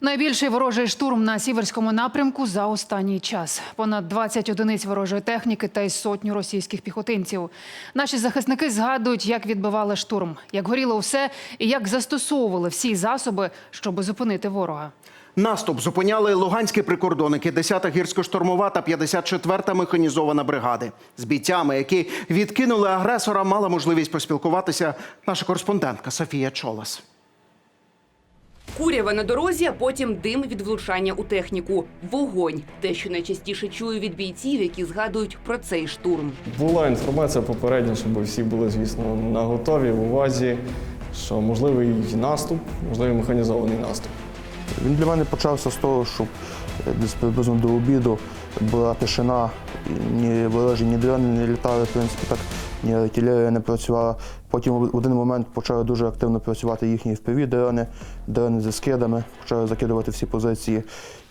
Найбільший ворожий штурм на сіверському напрямку за останній час. Понад 20 одиниць ворожої техніки та й сотню російських піхотинців. Наші захисники згадують, як відбивали штурм, як горіло все і як застосовували всі засоби, щоб зупинити ворога. Наступ зупиняли луганські прикордонники, 10-та гірсько-штурмова та 54-та механізована бригади. З бійцями, які відкинули агресора, мала можливість поспілкуватися наша кореспондентка Софія Чолас. Курява на дорозі, а потім дим від влучання у техніку. Вогонь те, що найчастіше чую від бійців, які згадують про цей штурм. Була інформація попередня, щоб всі були, звісно, на готові в увазі, що можливий наступ, можливий механізований наступ. Він для мене почався з того, що е, десь приблизно до обіду була тишина, ні ворожі, ні дрони не літали, в принципі, так, ні артилерія не працювала. Потім в один момент почали дуже активно працювати їхні впіві дрони, дрони зі скидами, почали закидувати всі позиції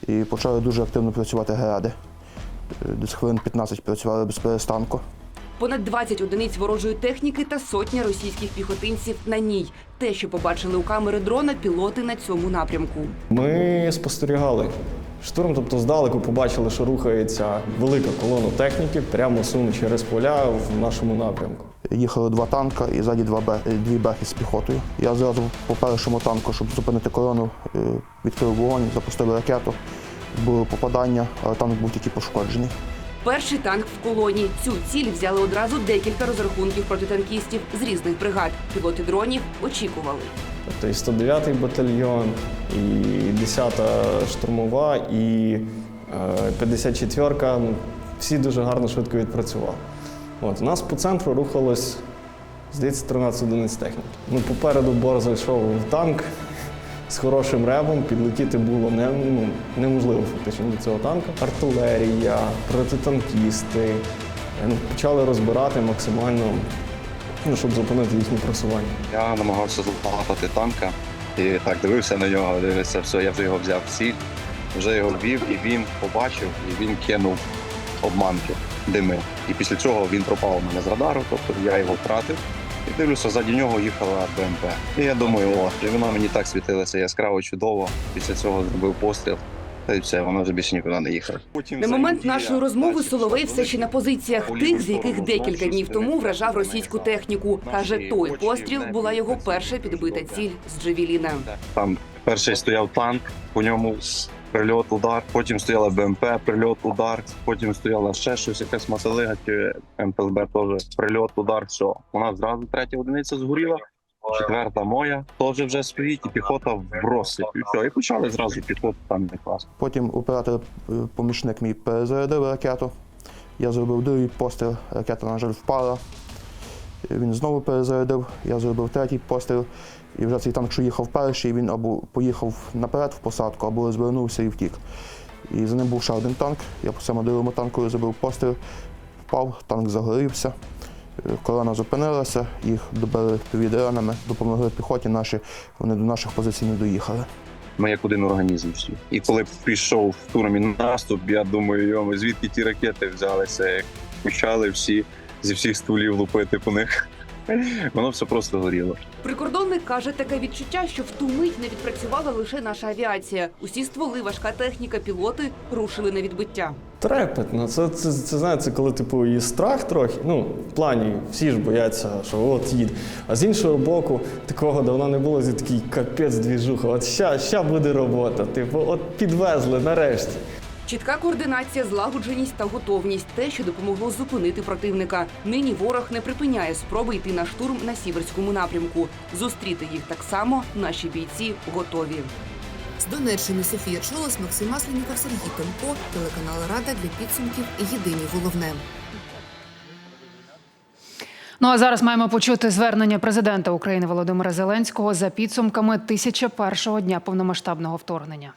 і почали дуже активно працювати гради. Е, Десь хвилин 15 працювали без перестанку. Понад 20 одиниць ворожої техніки та сотня російських піхотинців на ній. Те, що побачили у камери дрона, пілоти на цьому напрямку. Ми спостерігали штурм, тобто здалеку побачили, що рухається велика колона техніки, прямо суне через поля в нашому напрямку. Їхали два танка і ззаді два бе- дві бехи з піхотою. Я зразу по першому танку, щоб зупинити корону, е, відкрив вогонь, запустили ракету. Було попадання, але танк був тільки пошкоджений. Перший танк в колоні. Цю ціль взяли одразу декілька розрахунків протитанкістів з різних бригад. Пілоти дронів очікували. Тобто і 109-й батальйон, і 10-та штурмова, і е, 54-ка. Ну, всі дуже гарно швидко відпрацювали. От, у нас по центру рухалось, здається, 13 одиниць техніки. Ну, попереду зайшов в танк з хорошим ребом, підлетіти було не, ну, неможливо фактично до цього танка. Артилерія, протитанкісти. Е, Ну, почали розбирати максимально, ну, щоб зупинити їхнє просування. Я намагався злопатати танка і так дивився на нього, дивився, все, я вже його взяв в ціль, вже його ввів, і він побачив, і він кинув обманки, дими. І після цього він пропав у мене з радару, тобто я його втратив. І дивлюся, ззаді нього їхала БМП. І я думаю, о, і вона мені так світилася яскраво, чудово. Після цього зробив постріл. Та й все, вона вже більше нікуди не їхала. На момент нашої розмови Соловей все ще на позиціях тих, з яких декілька днів тому вражав російську техніку. Каже, той постріл була його перша підбита ціль з Джевеліна. Там перший стояв танк, по ньому прильот, удар, потім стояла БМП, прильот, удар, потім стояла ще щось, якась мотолига, чи МПЛБ теж прильот, удар, все. У зразу третя одиниця згоріла, четверта моя теж вже стоїть, і піхота в розсип. І почали зразу піхоту там не класно. Потім оператор, е, мій перезарядив ракету. Я зробив другий постріл, ракета, на жаль, впала. Він знову перезарядив, я зробив третій постріл. І вже цей танк, що їхав перший, він або поїхав наперед в посадку, або розвернувся і втік. І за ним був ще один танк. Я по цьому другому танку зробив постріл, впав, танк загорівся. Е, Колона зупинилася, їх добили півдронами, допомогли піхоті наші, вони до наших позицій не доїхали. Ми як один організм всі. І коли пішов в штурм і наступ, я думаю, йому звідки ті ракети взялися, як почали всі зі всіх стволів лупити по них. Воно все просто горіло. Прикордонник каже, таке відчуття, що в ту мить не відпрацювала лише наша авіація. Усі стволи, важка техніка, пілоти рушили на відбиття. Трепетно. Це, це, це знаєте, коли типу і страх трохи. Ну, в плані всі ж бояться, що от їде. А з іншого боку, такого давно не було, зі такий капець двіжуха. От ща, ща буде робота. Типу, от підвезли нарешті. Чітка координація, злагодженість та готовність те, що допомогло зупинити противника. Нині ворог не припиняє спроби йти на штурм на сіверському напрямку. Зустріти їх так само наші бійці готові. З Донеччини Софія Чолос, Максим Масленіков, Сергій Томко, телеканал Рада для підсумків. Єдині головне. Ну а зараз маємо почути звернення президента України Володимира Зеленського за підсумками 1001-го дня повномасштабного вторгнення.